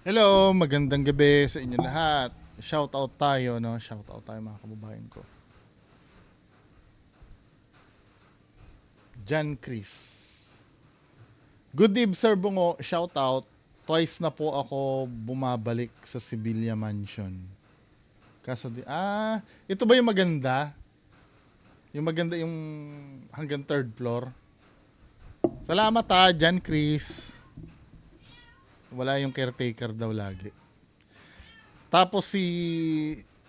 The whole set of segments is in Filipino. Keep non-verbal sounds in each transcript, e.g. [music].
Hello, magandang gabi sa inyo lahat. Shout out tayo, no? Shout out tayo mga kababayan ko. Jan Chris. Good eve, Sir Bungo. Shout out. Twice na po ako bumabalik sa Sibilia Mansion. Kaso di... Ah, ito ba yung maganda? Yung maganda yung hanggang third floor? Salamat ha, Jan Chris. Wala yung caretaker daw lagi. Tapos si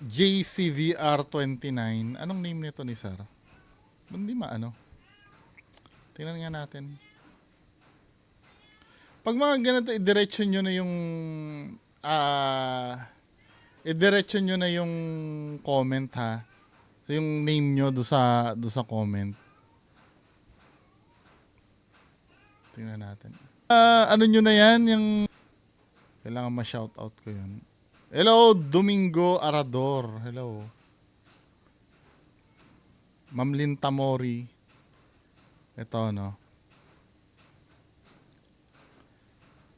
JCVR29, anong name nito ni Sir? Hindi maano. Tingnan nga natin. Pag mga ganito, idiretso nyo na yung ah idiretso nyo na yung comment ha. So, yung name nyo do sa do sa comment. Tingnan natin. Ah, ano nyo na yan? Yung kailangan ma-shoutout ko yun. Hello, Domingo Arador. Hello. Ma'am Lynn Tamori. Ito, no.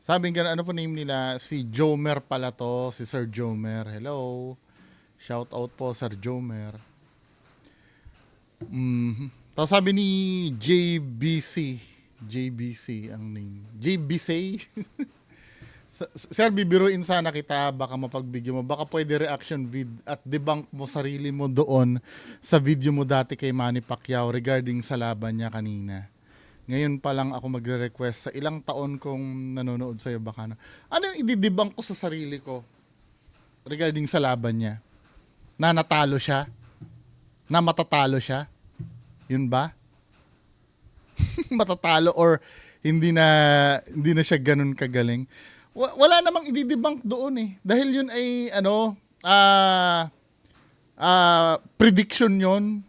Sabi nga, ano po name nila? Si Jomer pala to. Si Sir Jomer. Hello. Shoutout po, Sir Jomer. Mhm. Tapos sabi ni JBC. JBC ang name. JBC? [laughs] Sir, bibiruin sana kita, baka mapagbigyo mo. Baka pwede reaction vid at debunk mo sarili mo doon sa video mo dati kay Manny Pacquiao regarding sa laban niya kanina. Ngayon pa lang ako magre-request sa ilang taon kong nanonood sa'yo baka na. Ano yung ididebunk ko sa sarili ko regarding sa laban niya? Na natalo siya? Na matatalo siya? Yun ba? [laughs] matatalo or hindi na hindi na siya ganun kagaling. Wa- Wala namang ididebunk doon eh. Dahil yun ay ano, ah ah, prediction yon.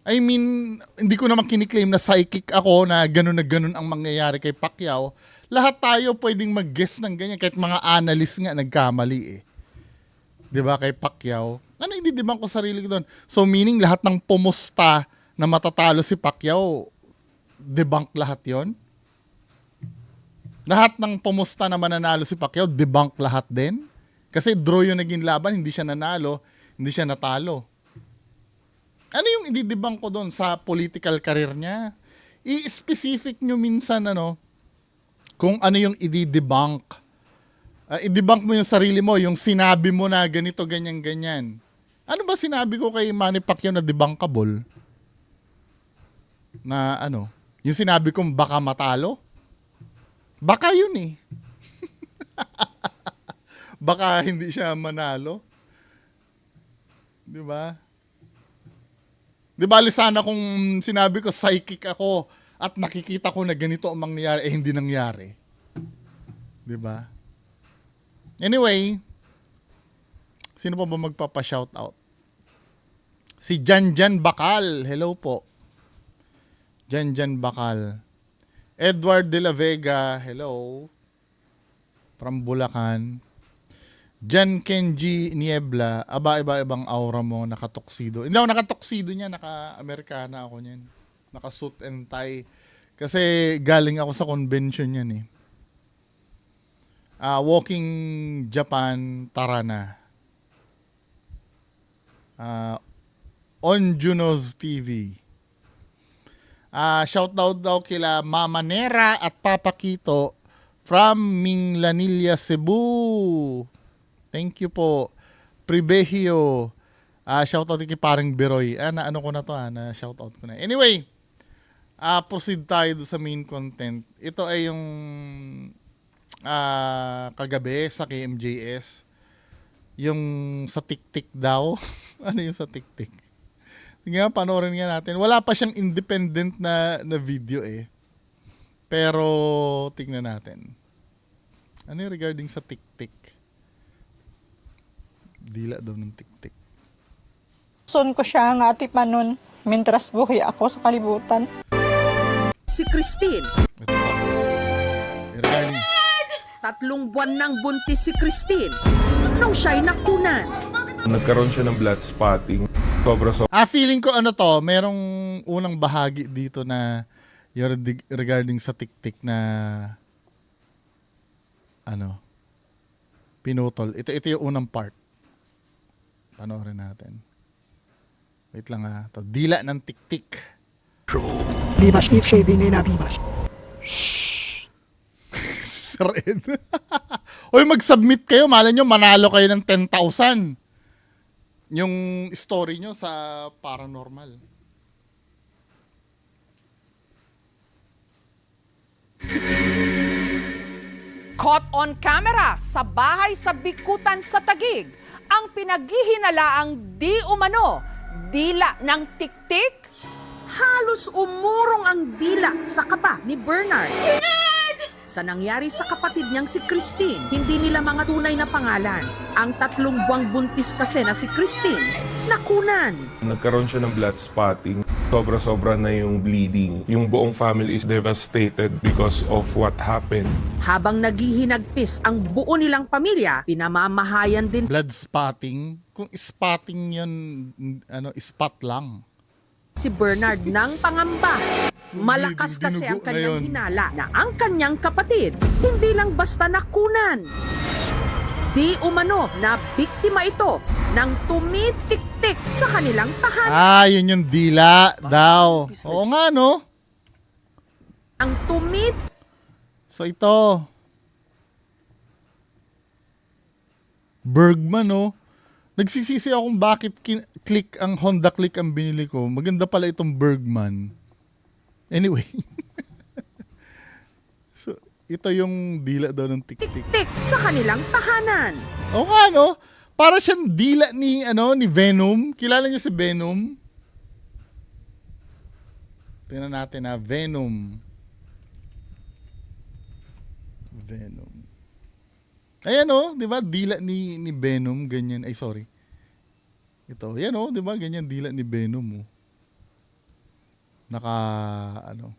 I mean, hindi ko naman kiniklaim na psychic ako na ganun na ganun ang mangyayari kay Pacquiao. Lahat tayo pwedeng mag-guess ng ganyan kahit mga analyst nga nagkamali eh. 'Di ba kay Pacquiao? Ano ididebunk ko sa sarili ko doon? So meaning lahat ng pumusta na matatalo si Pacquiao, debunk lahat 'yon? Lahat ng pumusta na mananalo si Pacquiao, debunk lahat din? Kasi draw yung naging laban, hindi siya nanalo, hindi siya natalo. Ano yung ididebunk ko doon sa political career niya? I-specific nyo minsan ano, kung ano yung ididebunk. Uh, i-debunk mo yung sarili mo, yung sinabi mo na ganito, ganyan, ganyan. Ano ba sinabi ko kay Manny Pacquiao na debunkable? Na ano? Yung sinabi kong baka matalo? Baka yun eh. [laughs] baka hindi siya manalo. 'Di ba? 'Di ba sana kung sinabi ko psychic ako at nakikita ko na ganito ang mangyayari eh hindi nangyari. 'Di ba? Anyway, sino pa ba magpapa-shout out? Si Janjan Bakal. Hello po. Janjan Bakal. Edward De La Vega, hello. From Bulacan. Jan Kenji Niebla, aba iba ibang aura mo, nakatoksido. Hindi ako nakatoksido niya, naka-Amerikana ako niyan. Naka-suit and tie. Kasi galing ako sa convention yan eh. Ah, Walking Japan, tara na. Ah, on Juno's TV. Ah, shout out daw kila Mama Nera at Papa Kito from Minglanilla, Cebu. Thank you po. Pribejo. Ah, shout out kay Paring Beroy. Ah, na ano ko na to ah, na shout out ko na. Anyway, ah proceed tayo sa main content. Ito ay yung ah kagabi sa KMJS. Yung sa TikTok daw. [laughs] ano yung sa TikTok? Sige nga, panoorin nga natin. Wala pa siyang independent na, na video eh. Pero, tingnan natin. Ano yung regarding sa TikTok? Dila daw ng TikTok. Son ko siya nga atipanon, mintras buhay ako sa kalibutan. Si Christine. Ito pa. Regarding, Tatlong buwan nang buntis si Christine. Nung siya'y nakunan. Nagkaroon siya ng blood spotting. Sobra so ah, feeling ko ano to, merong unang bahagi dito na redi- regarding sa TikTok na ano, pinutol. Ito, ito yung unang part. Panoorin natin. Wait lang ha. Ito, dila ng tiktik. Bibas Ip Shaving na Bibas. [laughs] Red. [laughs] Uy, mag-submit kayo. Malay nyo, manalo kayo ng 10,000. Yung story nyo sa paranormal. Caught on camera sa bahay sa Bikutan sa Tagig ang pinaghihinalaang di umano dila ng tiktik. Halos umurong ang dila sa kaba ni Bernard. Sa nangyari sa kapatid niyang si Christine, hindi nila mga tunay na pangalan. Ang tatlong buwang buntis kasi na si Christine, nakunan. Nagkaroon siya ng blood spotting. Sobra-sobra na yung bleeding. Yung buong family is devastated because of what happened. Habang naghihinagpis ang buo nilang pamilya, pinamamahayan din Blood spotting. Kung spotting yun, ano, spot lang. si Bernard ng pangamba. Malakas kasi ang kanyang hinala na ang kanyang kapatid hindi lang basta nakunan. Di umano na biktima ito ng tumitik-tik sa kanilang tahanan. Ah, yun yung dila daw. Oo nga, no? Ang tumit So ito. Bergman, no? Nagsisisi akong bakit click ang Honda Click ang binili ko. Maganda pala itong Bergman. Anyway. [laughs] so, ito yung dila daw ng tik-tik. tik sa kanilang tahanan. Oo nga, no? Para siyang dila ni, ano, ni Venom. Kilala niyo si Venom? Tingnan natin na Venom. Venom. Ayan oh, 'di ba? Dila ni ni Venom ganyan. Ay sorry. Ito, yan oh, 'di ba? Ganyan dila ni Venom oh. Naka ano.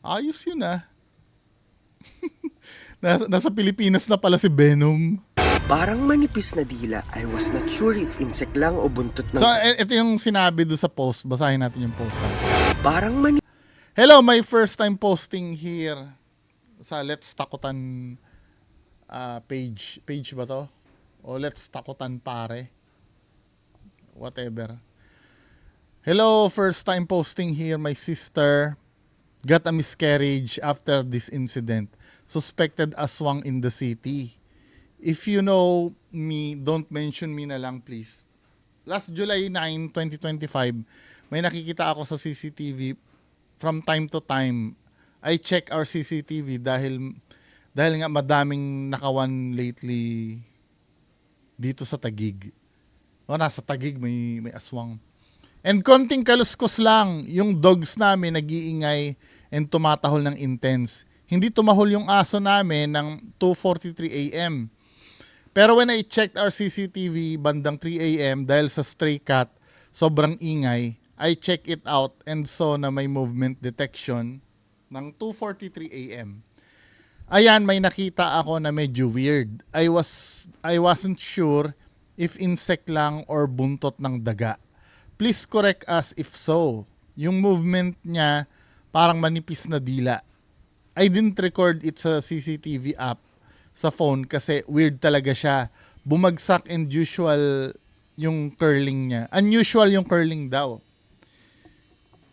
Ayos 'yun ah. [laughs] nasa, nasa Pilipinas na pala si Venom. Parang manipis na dila. I was not sure if insect lang o buntot ng... So, e- ito yung sinabi do sa post. Basahin natin yung post. ha? Parang manipis Hello, my first time posting here sa Let's Takutan ah, page. Page ba to? O Let's Takutan pare. Whatever. Hello, first time posting here. My sister got a miscarriage after this incident. Suspected aswang in the city. If you know me, don't mention me na lang please. Last July 9, 2025, may nakikita ako sa CCTV from time to time. I check our CCTV dahil dahil nga madaming nakawan lately dito sa Tagig. O nasa Tagig may may aswang. And konting kaluskos lang, yung dogs namin nag-iingay and tumatahol ng intense. Hindi tumahol yung aso namin ng 2.43 a.m. Pero when I checked our CCTV bandang 3 a.m. dahil sa stray cat, sobrang ingay, I check it out and saw na may movement detection ng 2.43 a.m. Ayan, may nakita ako na medyo weird. I was I wasn't sure if insect lang or buntot ng daga. Please correct us if so. Yung movement niya parang manipis na dila. I didn't record it sa CCTV app sa phone kasi weird talaga siya. Bumagsak and usual yung curling niya. Unusual yung curling daw.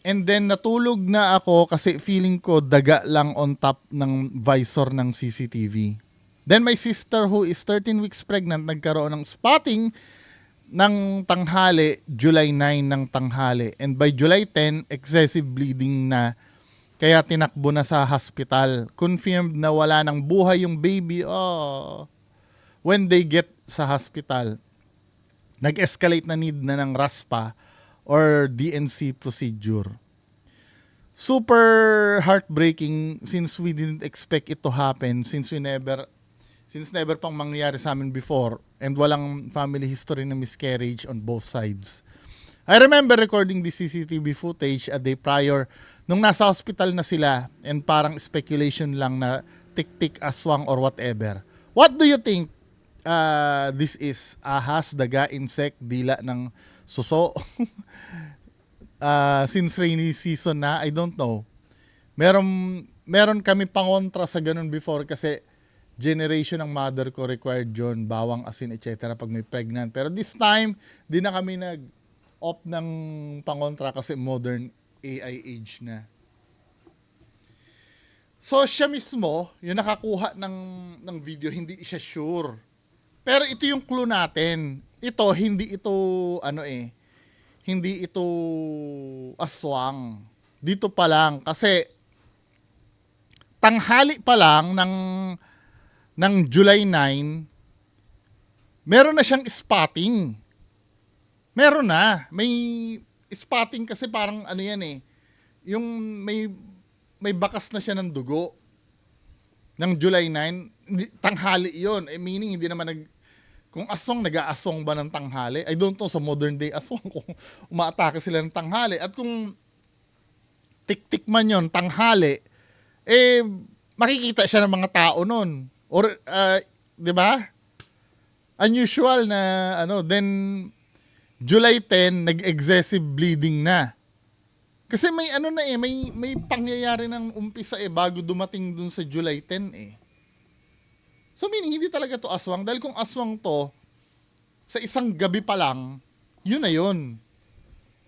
And then natulog na ako kasi feeling ko daga lang on top ng visor ng CCTV. Then my sister who is 13 weeks pregnant nagkaroon ng spotting ng tanghali, July 9 ng tanghali. And by July 10, excessive bleeding na kaya tinakbo na sa hospital. Confirmed na wala nang buhay yung baby. Oh. When they get sa hospital, nag-escalate na need na ng RASPA or DNC procedure. Super heartbreaking since we didn't expect it to happen since we never since never pang mangyari sa amin before and walang family history na miscarriage on both sides. I remember recording the CCTV footage a day prior nung nasa hospital na sila and parang speculation lang na tik-tik aswang or whatever. What do you think uh, this is? Ahas, daga, insect, dila ng suso? [laughs] uh, since rainy season na, I don't know. Meron, meron kami pangontra sa ganun before kasi generation ng mother ko required yun, bawang asin, etc. pag may pregnant. Pero this time, di na kami nag-opt ng pangontra kasi modern AI age na. So siya mismo, yung nakakuha ng, ng video, hindi siya sure. Pero ito yung clue natin. Ito, hindi ito, ano eh, hindi ito aswang. Dito pa lang. Kasi, tanghali pa lang ng, ng July 9, meron na siyang spotting. Meron na. May spotting kasi parang ano yan eh. Yung may may bakas na siya ng dugo ng July 9, hindi, tanghali yon Eh, meaning, hindi naman nag... Kung aswang, nag-aaswang ba ng tanghali? I don't know sa modern day aswang [laughs] kung umaatake sila ng tanghali. At kung tik-tik man yon tanghali, eh, makikita siya ng mga tao nun. Or, uh, di ba? Unusual na, ano, then, July 10, nag-excessive bleeding na. Kasi may ano na eh, may may pangyayari ng umpisa eh bago dumating dun sa July 10 eh. So meaning hindi talaga to aswang dahil kung aswang to sa isang gabi pa lang, yun na yun.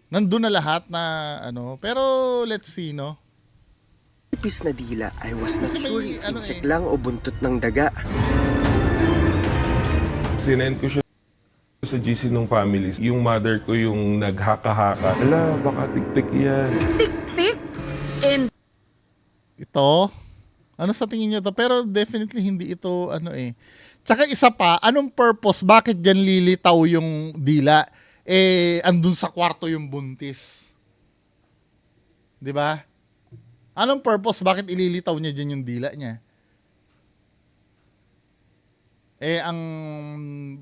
Nandun na lahat na ano, pero let's see no. Nipis na dila, I was not sure if ano insect eh. lang o buntot ng daga. Sinend ko siya sa GC ng families. Yung mother ko yung naghaka-haka. Ala, baka tik-tik yan. Tik-tik and Ito, ano sa tingin niyo to? Pero definitely hindi ito ano eh. Tsaka isa pa, anong purpose? Bakit dyan lilitaw yung dila? Eh, andun sa kwarto yung buntis. 'Di ba? Anong purpose? Bakit ililitaw niya dyan yung dila niya? Eh, ang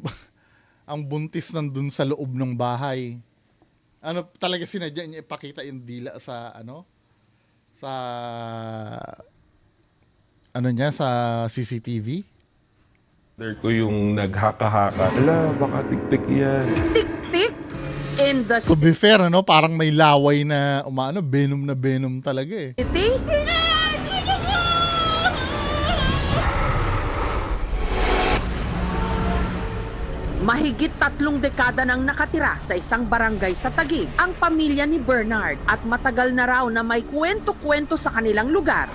[laughs] ang buntis nandun sa loob ng bahay. Ano talaga sinadya niya ipakita yung dila sa ano? Sa ano niya sa CCTV? Ko yung naghaka-haka. Ala, baka tik-tik yan. tik-tik in the To be fair, ano, parang may laway na umano, venom na venom talaga eh. city. Mahigit tatlong dekada nang nakatira sa isang barangay sa Taguig ang pamilya ni Bernard at matagal na raw na may kwento-kwento sa kanilang lugar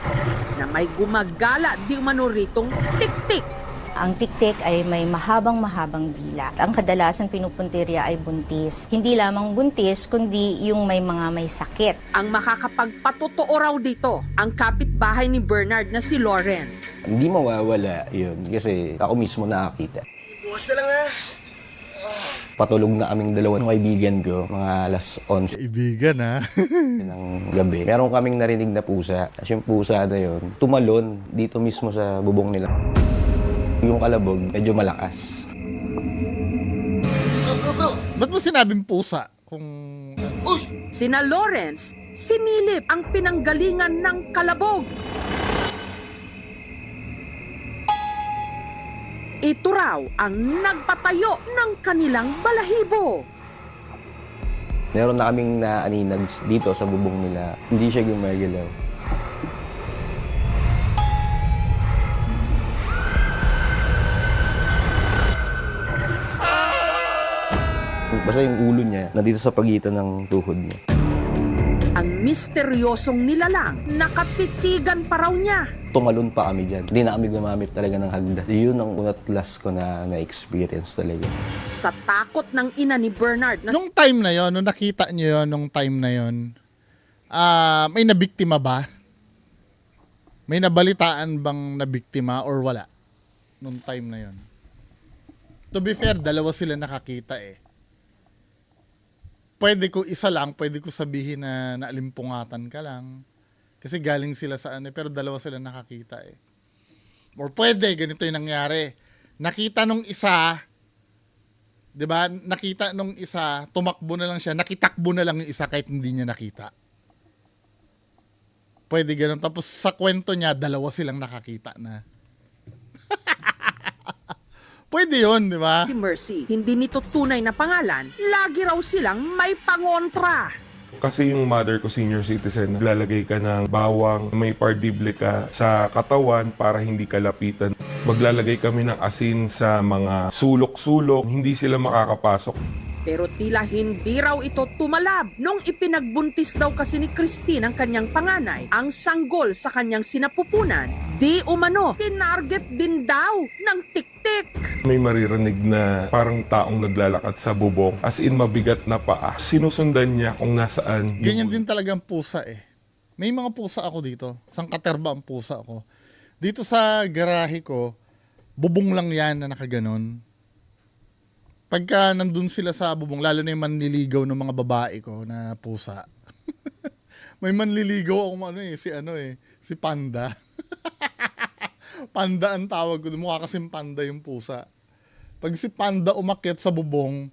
na may gumagala di umano ritong tik-tik Ang tiktik ay may mahabang-mahabang dila. Ang kadalasan pinupuntirya ay buntis. Hindi lamang buntis, kundi yung may mga may sakit. Ang makakapagpatotoo raw dito, ang kapitbahay ni Bernard na si Lawrence. Hindi mawawala yun kasi ako mismo nakakita. Bukas na lang ha. Patulog na kaming dalawang kaibigan ko, mga alas 11 Kaibigan ha. [laughs] ng gabi. Meron kaming narinig na pusa. Tapos yung pusa na yun, tumalon dito mismo sa bubong nila. Yung kalabog, medyo malakas. Ba't mo sinabing pusa? Kung... Sina Lawrence, sinilip ang pinanggalingan ng kalabog. Ito raw ang nagpatayo ng kanilang balahibo. Meron na kaming naaninag dito sa bubong nila. Hindi siya gumagalaw. Basta yung ulo niya, nandito sa pagitan ng tuhod niya. Ang misteryosong nilalang, nakatitigan pa raw niya. tumalon pa kami dyan. Hindi na kami gumamit talaga ng hagdas. Yun ang unat last ko na na-experience talaga. Sa takot ng ina ni Bernard na Nung time na yon, nung nakita niyo yon, nung time na yon, ah may nabiktima ba? May nabalitaan bang nabiktima or wala? Nung time na yon. To be fair, dalawa sila nakakita eh. Pwede ko isa lang, pwede ko sabihin na naalimpungatan ka lang. Kasi galing sila sa ano, pero dalawa sila nakakita eh. Or pwede, ganito yung nangyari. Nakita nung isa, 'di ba? Nakita nung isa, tumakbo na lang siya, nakitakbo na lang yung isa kahit hindi niya nakita. Pwede ganun. Tapos sa kwento niya, dalawa silang nakakita na. [laughs] Pwede yun, di ba? si Mercy, hindi nito tunay na pangalan, lagi raw silang may pangontra. Kasi yung mother ko, senior citizen, lalagay ka ng bawang, may pardible ka sa katawan para hindi ka lapitan. Maglalagay kami ng asin sa mga sulok-sulok. Hindi sila makakapasok. Pero tila hindi raw ito tumalab nung ipinagbuntis daw kasi ni Christine ang kanyang panganay, ang sanggol sa kanyang sinapupunan. Di umano, tinarget din daw ng tiktik. May maririnig na parang taong naglalakad sa bubong. As in, mabigat na paa. Sinusundan niya kung nasaan. yung Ganyan din talaga ang pusa eh. May mga pusa ako dito. Sang katerba ang pusa ako. Dito sa garahe ko, bubong lang yan na nakaganon. Pagka nandun sila sa bubong, lalo na yung manliligaw ng mga babae ko na pusa. [laughs] May manliligaw ako ano eh, si ano eh, si Panda. [laughs] panda ang tawag ko. Mukha kasing panda yung pusa. Pag si Panda umakyat sa bubong,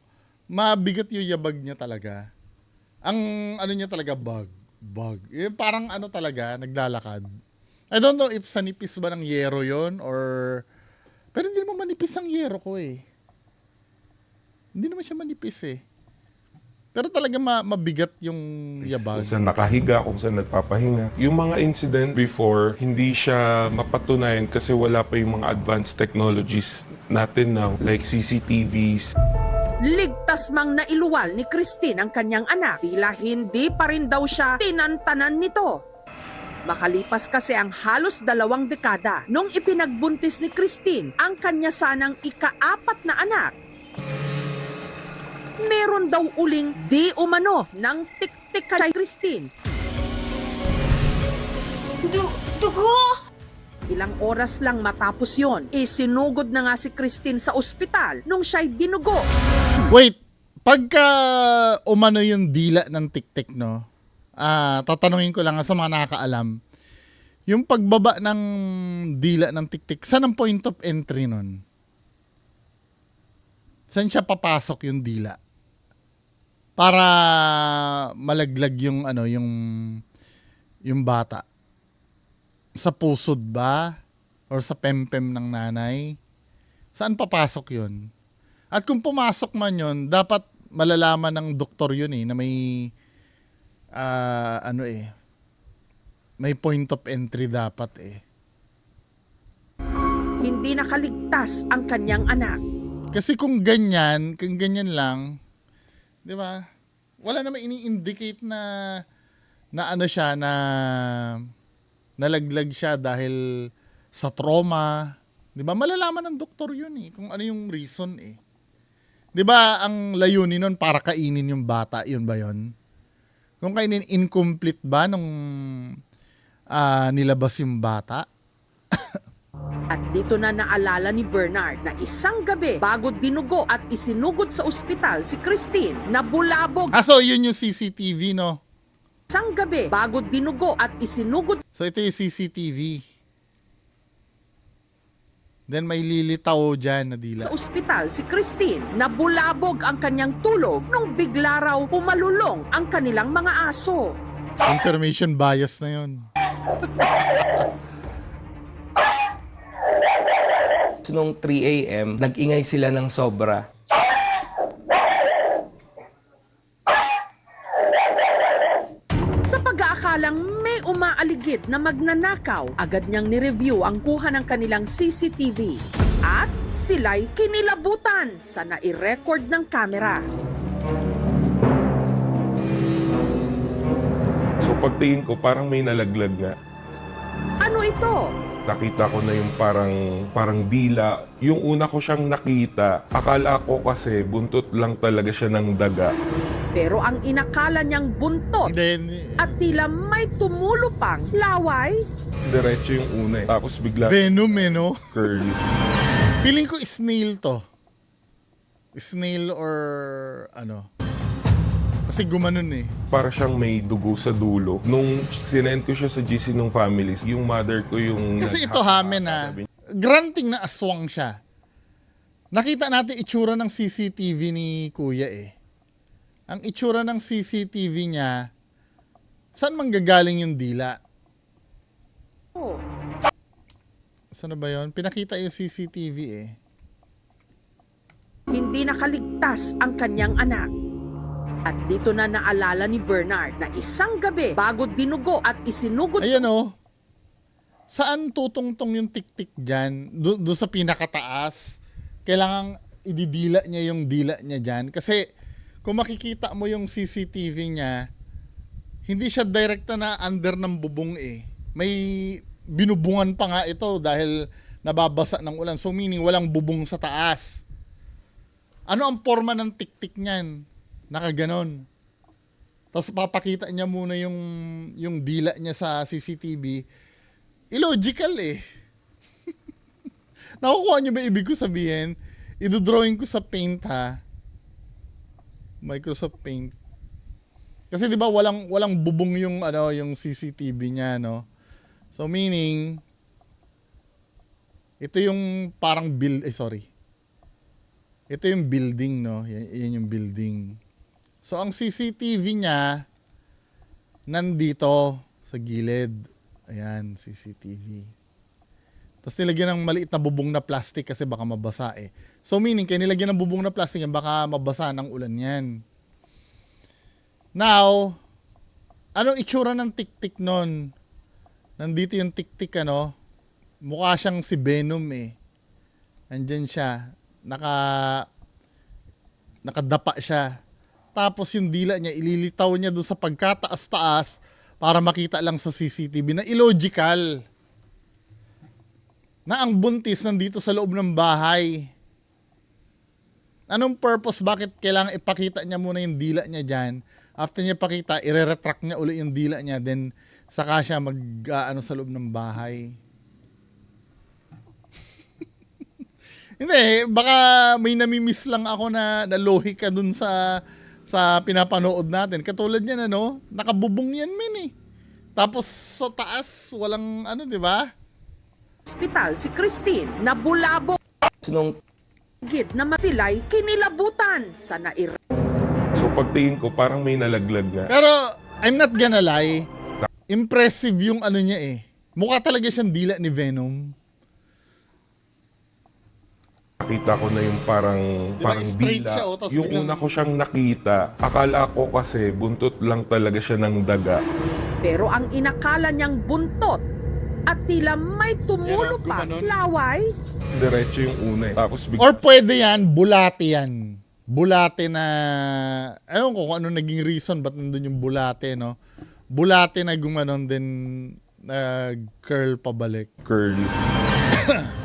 mabigat yung yabag niya talaga. Ang ano niya talaga, bug. Bug. Eh, parang ano talaga, naglalakad. I don't know if sa nipis ba ng yero yon or... Pero hindi naman manipis ang yero ko eh. Hindi naman siya manipis eh. Pero talaga ma- mabigat yung yabag. kung saan nakahiga, kung saan nagpapahinga. Yung mga incident before, hindi siya mapatunayan kasi wala pa yung mga advanced technologies natin now, like CCTVs. Ligtas mang nailuwal ni Christine ang kanyang anak, tila hindi pa rin daw siya tinantanan nito. Makalipas kasi ang halos dalawang dekada nung ipinagbuntis ni Christine ang kanya sanang ikaapat na anak. Meron daw uling di umano ng tiktik kay Christine. Ilang oras lang matapos yon, isinugod na nga si Christine sa ospital nung siya'y dinugo. Wait, pagka umano yung dila ng tik-tik, no? Ah, tatanungin ko lang sa mga nakakaalam. Yung pagbaba ng dila ng tik-tik, saan ang point of entry nun? Saan siya papasok yung dila? Para malaglag yung ano, yung yung bata. Sa pusod ba? Or sa pempem ng nanay? Saan papasok yun? At kung pumasok man yun, dapat malalaman ng doktor yun eh, na may, ah, ano eh, may point of entry dapat eh. Hindi nakaligtas ang kanyang anak. Kasi kung ganyan, kung ganyan lang, di ba, wala naman ini-indicate na, na ano siya, na nalaglag siya dahil sa trauma. Di ba, malalaman ng doktor yun eh, kung ano yung reason eh. Di ba, ang layunin nun para kainin yung bata, yun ba yun? Kung kainin incomplete ba nung ah, nilabas yung bata? [laughs] At dito na naalala ni Bernard na isang gabi bago dinugo at isinugod sa ospital si Christine na bulabog Ah, so yun yung CCTV, no? isang gabi bago dinugo at isinugod So ito yung CCTV. Then may lilitaw dyan na dila. sa ospital si Christine na bulabog ang kanyang tulog nung bigla raw pumalulong ang kanilang mga aso. Confirmation bias na yun. [laughs] nung 3 a.m., nag-ingay sila ng sobra. Sa pag-aakalang may umaaligid na magnanakaw, agad niyang ni-review ang kuha ng kanilang CCTV. At sila'y kinilabutan sa nai-record ng kamera. So pagtingin ko, parang may nalaglag nga. Ano ito? Nakita ko na yung parang, parang dila. Yung una ko siyang nakita, akala ko kasi buntot lang talaga siya ng daga. Pero ang inakala niyang buntot hindi. at tila may tumulo pang laway, Diretso yung una eh. Tapos bigla Venom eh, no? curly. Feeling ko snail to. Snail or ano. Kasi gumanon eh. Para siyang may dugo sa dulo. Nung sinend ko siya sa GC ng families, yung mother ko yung... Kasi ito hamen na, granting na aswang siya. Nakita natin itsura ng CCTV ni kuya eh. Ang itsura ng CCTV niya, saan manggagaling yung dila? oh, Saan na ba yun? Pinakita yung CCTV eh. hindi nakaligtas ang kanyang anak. At dito na naalala ni Bernard na isang gabi bago dinugo at isinugod Ayan sa oh. saan tutungtong yung tik-tik dyan? Do, do sa pinakataas? Kailangan ididila niya yung dila niya dyan. Kasi kung makikita mo yung CCTV niya, hindi siya direkta na under ng bubong eh. May binubungan pa nga ito dahil nababasa ng ulan. So meaning walang bubong sa taas. Ano ang forma ng tik-tik niyan? Nakaganon. Tapos papakita niya muna yung yung dila niya sa CCTV. Illogical eh. [laughs] Nakukuha niyo ba ibig ko sabihin? Idodrawing ko sa Paint ha. Microsoft Paint. Kasi 'di ba walang walang bubong yung ano yung CCTV niya no. So meaning ito yung parang build eh sorry. Ito yung building no. Yan, yan yung building. So ang CCTV niya nandito sa gilid. Ayan, CCTV. Tapos nilagyan ng maliit na bubong na plastic kasi baka mabasa eh. So meaning, kaya nilagyan ng bubong na plastic yan, baka mabasa ng ulan yan. Now, anong itsura ng tik-tik nun? Nandito yung tik-tik ano, mukha siyang si Venom eh. Andyan siya, naka, nakadapa siya. Tapos yung dila niya, ililitaw niya doon sa pagkataas-taas para makita lang sa CCTV na illogical. Na ang buntis nandito sa loob ng bahay. Anong purpose? Bakit kailangan ipakita niya muna yung dila niya dyan? After niya pakita, ire-retract niya uli yung dila niya. Then, saka siya mag, ah, ano, sa loob ng bahay. [laughs] Hindi, baka may namimiss lang ako na nalohi ka dun sa sa pinapanood natin. Katulad niyan ano, nakabubong yan min eh. Tapos sa taas, walang ano, di ba? Hospital si Christine na bulabo Nung gid na masilay kinilabutan sa nair So pagtingin ko, parang may nalaglag na. Pero I'm not gonna lie, impressive yung ano niya eh. Mukha talaga siyang dila ni Venom. Nakita ko na yung parang Di ba, parang straight dila. siya, oh, yung biglang- una ko siyang nakita, akala ko kasi buntot lang talaga siya ng daga. pero ang inakala niyang buntot at tila may tumulo Yan, pa gumanon. laway Diretso yung una eh. Tapos bigla Or pwede yan, bulate yan. Bulate na, ewan ko kung ano naging reason ba't nandun yung bulate, no? Bulate na gumanon din nag-curl pabalik. curl. [coughs]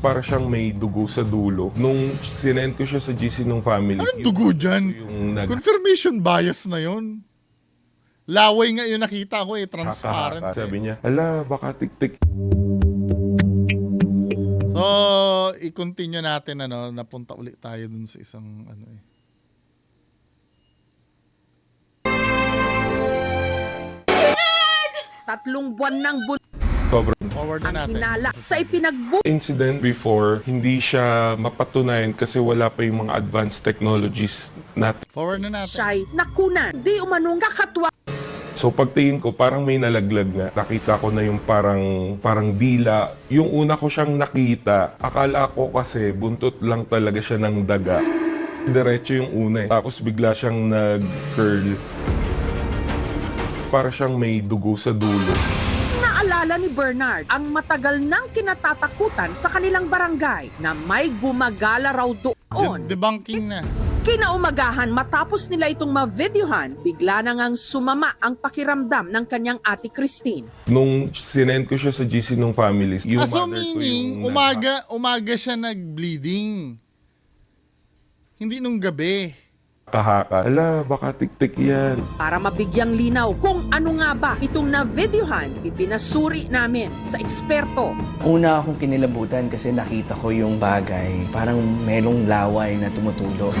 Para siyang may dugo sa dulo. Nung sinend ko siya sa GC ng family. Anong dugo dyan? Yung nag Confirmation bias na yon. Laway nga yung nakita ko eh, transparent. Haka-haka. eh. Sabi niya, ala, baka tik-tik. So, i-continue natin ano, napunta ulit tayo dun sa isang ano eh. tatlong buwan ng buntot Forward ang na natin. hinala sa ipinagbu incident before, hindi siya mapatunayan kasi wala pa yung mga advanced technologies natin. Forward na natin. siya'y nakunan di umanong kakatwa So pagtingin ko, parang may nalaglag na. Nakita ko na yung parang, parang dila. Yung una ko siyang nakita, akala ko kasi buntot lang talaga siya ng daga. Diretso yung una eh. Tapos bigla siyang nag-curl. Para siyang may dugo sa dulo. Naalala ni Bernard ang matagal nang kinatatakutan sa kanilang barangay na may gumagala raw doon. De- debunking na. Kinaumagahan matapos nila itong ma-videohan, bigla na ngang sumama ang pakiramdam ng kanyang ate Christine. Nung sinend ko siya sa GC ng families, yung Ah, so mother ko meaning, yung umaga, umaga siya nag-bleeding. Hindi nung gabi. Kahaka. Ala, baka tik-tik yan. Para mabigyang linaw kung ano nga ba itong na-videohan, ipinasuri namin sa eksperto. Una akong kinilabutan kasi nakita ko yung bagay, parang merong laway na tumutulo.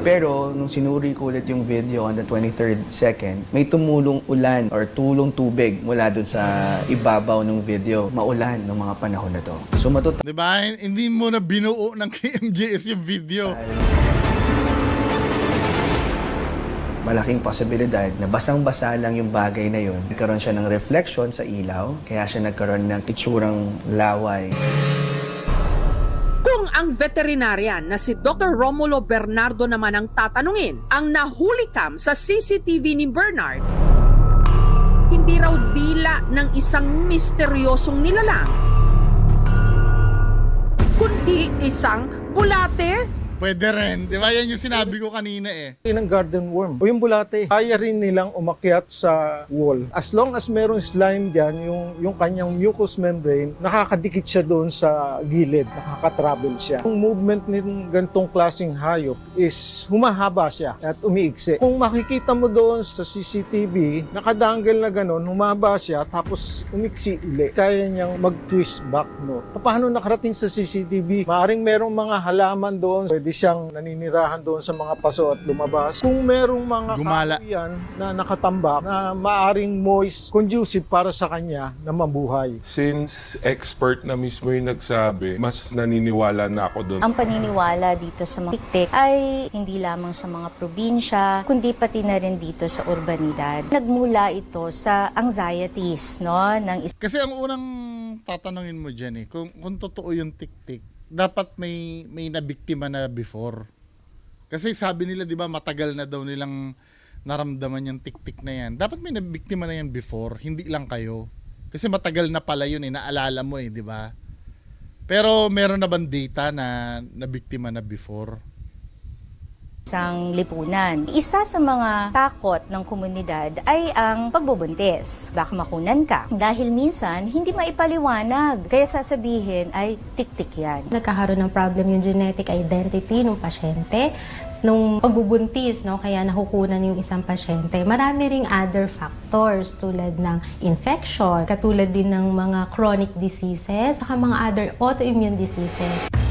Pero nung sinuri ko ulit yung video on the 23rd second, may tumulong ulan or tulong tubig mula dun sa ibabaw ng video. Maulan ng mga panahon na to. So matut 'Di ba? Hindi mo na binuo ng KMJS yung video. Malaking posibilidad na basang-basa lang yung bagay na yun. Nagkaroon siya ng reflection sa ilaw, kaya siya nagkaroon ng itsurang laway. Kung ang veterinarian na si Dr. Romulo Bernardo naman ang tatanungin, ang nahuli cam sa CCTV ni Bernard, hindi raw dila ng isang misteryosong nilalang, kundi isang bulate. Pwede rin. Di ba? Yan yung sinabi ko kanina eh. ng garden worm o yung bulate, kaya rin nilang umakyat sa wall. As long as meron slime dyan, yung, yung kanyang mucous membrane, nakakadikit siya doon sa gilid, nakakatravel siya. Yung movement ng gantong klaseng hayop is humahaba siya at umiigsi. Kung makikita mo doon sa CCTV, nakadangle na ganon, humaba siya tapos umiksi uli. Kaya niyang mag-twist back, no? Paano nakarating sa CCTV? Maaring merong mga halaman doon, pwede siyang naninirahan doon sa mga paso at lumabas. Kung merong mga Gumala. yan na nakatambak na maaring moist, conducive para sa kanya na mabuhay. Since expert na mismo yung nagsabi, mas naniniwala na ako doon. Ang paniniwala dito sa mga tiktik ay hindi lamang sa mga probinsya, kundi pati na rin dito sa urbanidad. Nagmula ito sa anxieties no, ng Kasi ang unang tatanungin mo dyan eh, kung, kung totoo yung tik-tik, dapat may, may nabiktima na before. Kasi sabi nila, di ba, matagal na daw nilang naramdaman yung tik-tik na yan. Dapat may nabiktima na yan before, hindi lang kayo. Kasi matagal na pala yun eh, naalala mo eh, di ba? Pero meron na bang data na nabiktima na before? Isang lipunan. Isa sa mga takot ng komunidad ay ang pagbubuntis. Baka makunan ka. Dahil minsan, hindi maipaliwanag. Kaya sasabihin ay tik-tik yan. nagkakaroon ng problem yung genetic identity ng pasyente nung pagbubuntis, no, kaya nakukunan yung isang pasyente. Marami ring other factors tulad ng infection, katulad din ng mga chronic diseases, saka mga other autoimmune diseases.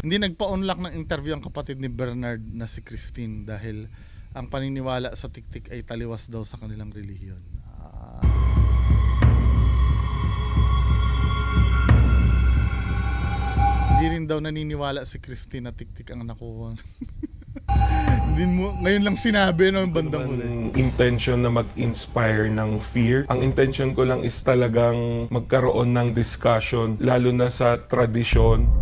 Hindi nagpa-unlock ng interview ang kapatid ni Bernard na si Christine dahil ang paniniwala sa tiktik ay taliwas daw sa kanilang relihiyon. Ah. Hindi rin daw naniniwala si Christine na tiktik ang nakuha. [laughs] Hindi mo, ngayon lang sinabi no, yung bandang huli. Ang intention na mag-inspire ng fear. Ang intention ko lang is talagang magkaroon ng discussion, lalo na sa tradisyon.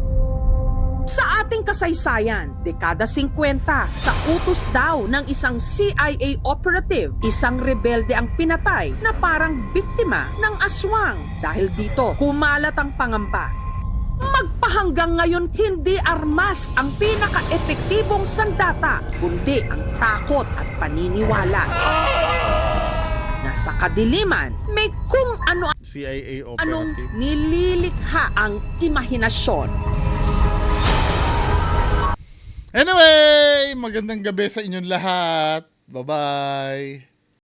Sa ating kasaysayan, dekada 50, sa utos daw ng isang CIA operative, isang rebelde ang pinatay na parang biktima ng aswang. Dahil dito, kumalat ang pangamba. Magpahanggang ngayon, hindi armas ang pinaka-epektibong sandata, kundi ang takot at paniniwala. Nasa kadiliman, may kung ano CIA anong operative. nililikha ang imahinasyon. Anyway, magandang gabi sa inyong lahat. Bye-bye.